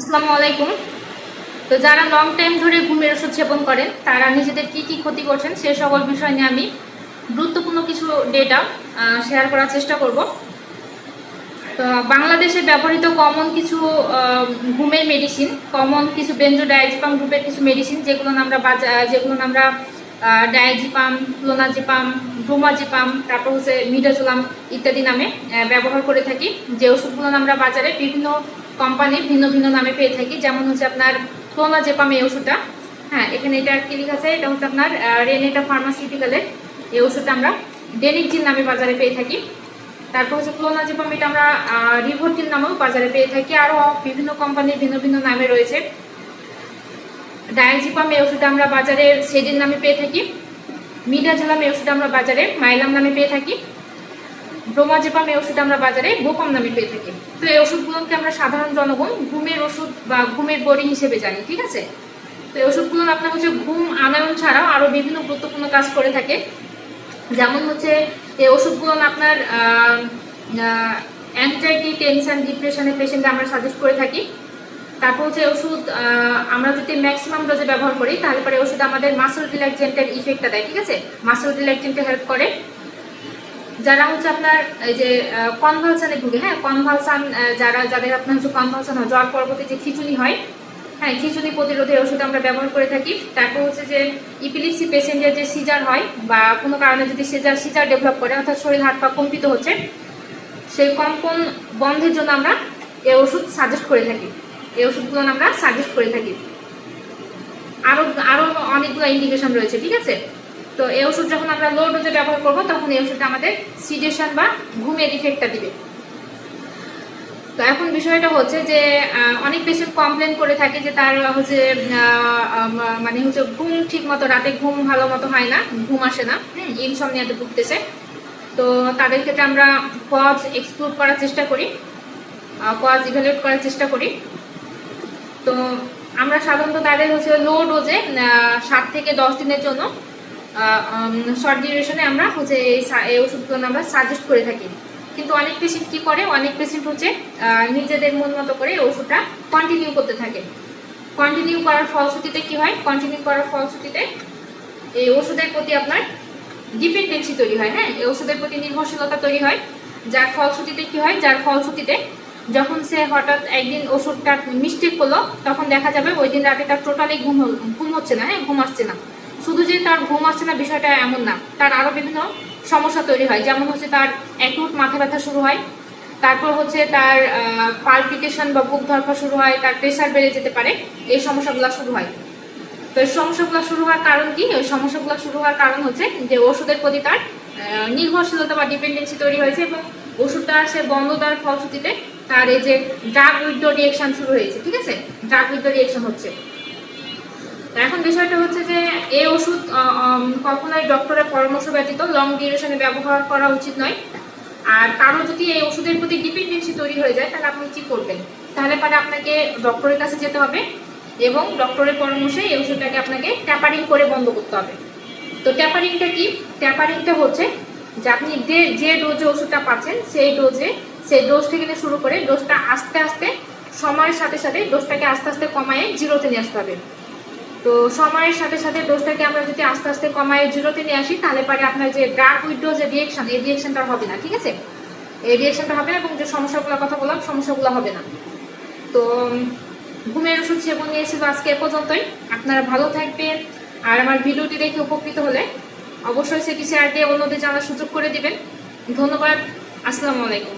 আসসালামু আলাইকুম। তো যারা লং টাইম ধরে ঘুমের ওষুধ সেবন করেন তারা নিজেদের কি কি ক্ষতি করছেন সে সকল বিষয় নিয়ে আমি গুরুত্বপূর্ণ কিছু ডেটা শেয়ার করার চেষ্টা করব। তো বাংলাদেশে ব্যবহৃত কমন কিছু ঘুমের মেডিসিন কমন কিছু বেঞ্জোডায়াজিপাম গ্রুপের কিছু মেডিসিন যেগুলো আমরা বাজা- যেগুলো আমরা ডায়াজিপাম ক্লোনাজিপাম ব্রোমাজিপাম তারপর হচ্ছে মিডাজোলাম ইত্যাদি নামে ব্যবহার করে থাকি। যে ওষুধগুলো আমরা বাজারে বিভিন্ন কোম্পানির ভিন্ন ভিন্ন নামে পেয়ে থাকি। যেমন হচ্ছে আপনার ক্লোনাজেপাম এই ওষুধটা। হ্যাঁ এখানে এটা কি লেখা আছে? এটা হচ্ছে আপনার রেনেটা ফার্মাসিউটিক্যালের এই ওষুধটা আমরা ডেনিকজিন নামে বাজারে পেয়ে থাকি। তারপর হচ্ছে ক্লোনা ক্লোনাজিপাম এটা আমরা রিভোটিল নামেও বাজারে পেয়ে থাকি। আরও বিভিন্ন কোম্পানির ভিন্ন ভিন্ন নামে রয়েছে। ডায়াজিপাম এই ওষুধটা আমরা বাজারে সেডিন নামে পেয়ে থাকি। মিডাজোলাম এই ওষুধটা আমরা বাজারে মাইলাম নামে পেয়ে থাকি। ব্রোমাজেপাম এই ওষুধ আমরা বাজারে বোপাম নামে পেয়ে থাকি। তো এই ওষুধগুলোকে আমরা সাধারণ জনগণ ঘুমের ওষুধ বা ঘুমের বড়ি হিসেবে জানি, ঠিক আছে? তো এই ওষুধগুলো আপনার হচ্ছে ঘুম, আনয়ন ছাড়াও আরও বিভিন্ন গুরুত্বপূর্ণ কাজ করে থাকে। যেমন হচ্ছে এই ওষুধগুলো আপনার অ্যাংজাইটি টেনশন ডিপ্রেশনের পেশেন্টে আমরা সাজেস্ট করে থাকি। তারপর হচ্ছে ওষুধ আমরা যদি ম্যাক্সিমাম ডোজে ব্যবহার করি, তাহলে পরে ওষুধ আমাদের মাসল রিল্যাক্সেন্টের ইফেক্টটা দেয়, ঠিক আছে? মাসল রিল্যাক্সেন্টে হেল্প করে। যারা হচ্ছে আপনার এই যে কনভালসানে ভুগে হ্যাঁ কনভালসান যারা, যাদের আপনার হচ্ছে কনভালসান হয়, জ্বর পরবর্তী যে খিচুনি হয় হ্যাঁ খিচুনি প্রতিরোধের ওষুধ আমরা ব্যবহার করে থাকি। তারপর হচ্ছে যে ইপিলিপসি পেশেন্টের যে সিজার হয়, বা কোনো কারণে যদি সিজার সিজার ডেভেলপ করে, অর্থাৎ শরীর হাত পা কম্পিত হচ্ছে, সেই কম্পন বন্ধের জন্য আমরা এই ওষুধ সাজেস্ট করে থাকি। এই ওষুধগুলো আমরা সাজেস্ট করে থাকি। আরও আরও অনেকগুলো ইন্ডিকেশন রয়েছে, ঠিক আছে? তো এই ওষুধ যখন আমরা লো ডোজে ব্যবহার করব, তখন এই ওষুধটা আমাদের সিডেশন বা ঘুমের ইফেক্টটা দিবে। তো এখন বিষয়টা হচ্ছে যে অনেক পেশেন্ট কমপ্লেন করে থাকে যে তার হচ্ছে মানে হচ্ছে ঘুম ঠিক মতো রাতে ঘুম ভালো মতো হয় না, ঘুম আসে না ইনসমনিয়াতে ভুগতেছে। তো তাদের ক্ষেত্রে আমরা কজ এক্সপ্লোর করার চেষ্টা করি কজ ইভ্যালুয়েট করার চেষ্টা করি। তো আমরা সাধারণত তাদের হচ্ছে লো ডোজে সাত থেকে দশ দিনের জন্য শর্ট ডিউরেশনে আমরা হচ্ছে এই ওষুধগুলো আমরা সাজেস্ট করে থাকি। কিন্তু অনেক পেশেন্ট কি করে? অনেক পেশেন্ট হচ্ছে নিজেদের মন মতো করে ওষুধটা কন্টিনিউ করতে থাকে। কন্টিনিউ করার ফলশ্রুতিতে কি হয়? কন্টিনিউ করার ফলশ্রুতিতে এই ওষুধের প্রতি আপনার ডিপেন্ডেন্সি তৈরি হয় হ্যাঁ? এই ওষুধের প্রতি নির্ভরশীলতা তৈরি হয়। যার ফলশ্রুতিতে কি হয়? যার ফলশ্রুতিতে যখন সে হঠাৎ একদিন ওষুধটা মিস্টেক করল, তখন দেখা যাবে ওই দিন রাতে তার টোটালি ঘুম ঘুম হচ্ছে না হ্যাঁ? ঘুম আসছে না। শুধু যে তার ঘুম আসছে না, বিষয়টা এমন না। তার আরও বিভিন্ন সমস্যা তৈরি হয়। যেমন হচ্ছে তার অ্যাকুট মাথা ব্যথা শুরু হয়। তারপর হচ্ছে তার পালপিটেশন বা বুক ধরপা শুরু হয়। তার প্রেশার বেড়ে যেতে পারে। এই সমস্যাগুলো শুরু হয়। তো এই সমস্যাগুলো শুরু হওয়ার কারণ কি? ওই সমস্যাগুলো শুরু হওয়ার কারণ হচ্ছে যে ওষুধের প্রতি তার নির্ভরশীলতা বা ডিপেন্ডেন্সি তৈরি হয়েছে এবং ওষুধটা সে বন্ধ দেওয়ার ফলশ্রুতিতে তার এই যে ড্রাগ উইথ রিয়েকশন শুরু হয়েছে, ঠিক আছে? ড্রাগ উইথ রিয়েকশন হচ্ছে। এখন বিষয়টা হচ্ছে যে এ ওষুধ কখনোই ডক্টরের পরামর্শ ব্যতীত লং ডিউরেশনে ব্যবহার করা উচিত নয়। আর কারও যদি এই ওষুধের প্রতি ডিপেন্ডেন্সি তৈরি হয়ে যায়, তাহলে আপনি কী করবেন? তাহলে পরে আপনাকে ডক্টরের কাছে যেতে হবে এবং ডক্টরের পরামর্শে এই ওষুধটাকে আপনাকে ট্যাপারিং করে বন্ধ করতে হবে। তো ট্যাপারিংটা কি? ট্যাপারিংটা হচ্ছে যে আপনি যে যে ডোজে ওষুধটা পাচ্ছেন, সেই ডোজে সেই ডোজ থেকে শুরু করে ডোজটা আস্তে আস্তে সময়ের সাথে সাথে ডোজটাকে আস্তে আস্তে কমায় জিরোতে নিয়ে আসতে হবে। তো সময়ের সাথে সাথে ডোজটাকে আমরা যদি আস্তে আস্তে কমায় জিরোতে নিয়ে আসি, তাহলে পরে আপনার যে ড্রাগ উইথড্র যে রিয়েকশন এই রিয়েকশনটা হবে না, ঠিক আছে? এই রিয়েকশনটা হবে না এবং যে সমস্যাগুলোর কথা বললাম, সমস্যাগুলো হবে না। তো ঘুমের ওষুধ সেবন নিয়েছিল আজকে এ পর্যন্তই। আপনারা ভালো থাকবেন আর আমার ভিডিওটি দেখে উপকৃত হলে অবশ্যই সেটি শেয়ার দিয়ে অন্যদের জানার সুযোগ করে দিবেন। ধন্যবাদ, আসসালামু আলাইকুম।